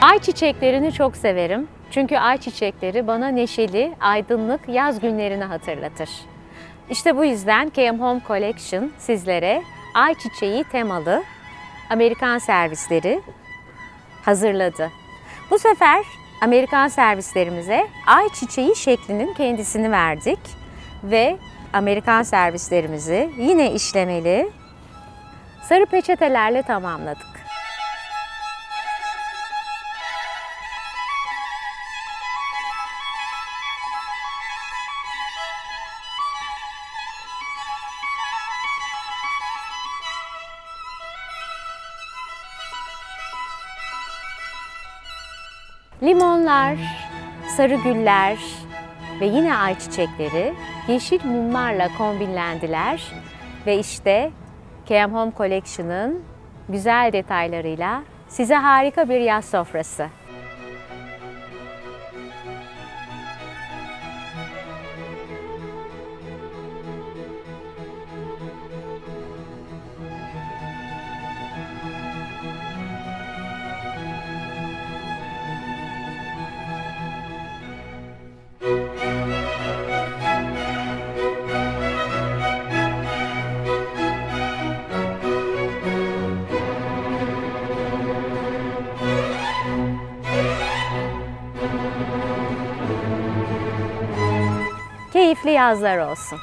Ay çiçeklerini çok severim. Çünkü ay çiçekleri bana neşeli, aydınlık yaz günlerini hatırlatır. İşte bu yüzden KM Home Collection sizlere ay çiçeği temalı Amerikan servisleri hazırladı. Bu sefer Amerikan servislerimize ay çiçeği şeklinin kendisini verdik ve Amerikan servislerimizi yine işlemeli sarı peçetelerle tamamladık. Limonlar, sarı güller ve yine ayçiçekleri yeşil mumlarla kombinlendiler ve işte KM Home Collection'ın güzel detaylarıyla size harika bir yaz sofrası. Keyifli yazlar olsun.